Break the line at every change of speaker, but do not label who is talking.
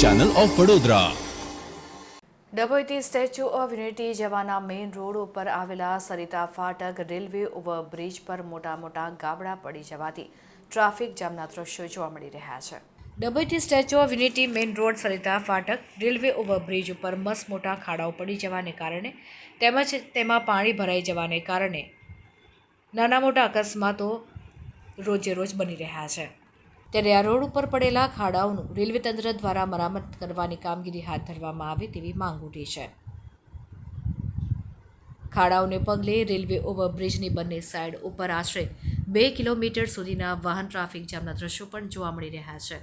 Channel of Vadodara
ડભોઈથી statue of unity જવાના main road ઉપર આવેલા સરિતા ફાટક રેલવે ઓવરબ્રિજ પર મોટા મોટા ગાબડા પડી જવાથી ટ્રાફિક જામના દ્રશ્યો જોવા મળી રહ્યા છે. ડભોઈથી statue of unity main road Sarita ફાટક રેલવે ઓવરબ્રિજ ઉપર મસ્ત મોટા ખાડાઓ પડી જવાને કારણે તેમજ તેમાં પાણી ભરાઈ જવાને કારણે નાના મોટા અકસ્માતો રોજે રોજ બની રહ્યા છે. ત્યારે આ રોડ ઉપર પડેલા ખાડાઓનું રેલવે તંત્ર દ્વારા મરામત કરવાની કામગીરી હાથ ધરવામાં આવે તેવી માંગ ઉઠી છે. ખાડાઓને પગલે રેલવે ઓવરબ્રિજની બંને સાઇડ ઉપર આશરે બે કિલોમીટર સુધીના વાહન ટ્રાફિક જામના દ્રશ્યો પણ જોવા મળી રહ્યા છે.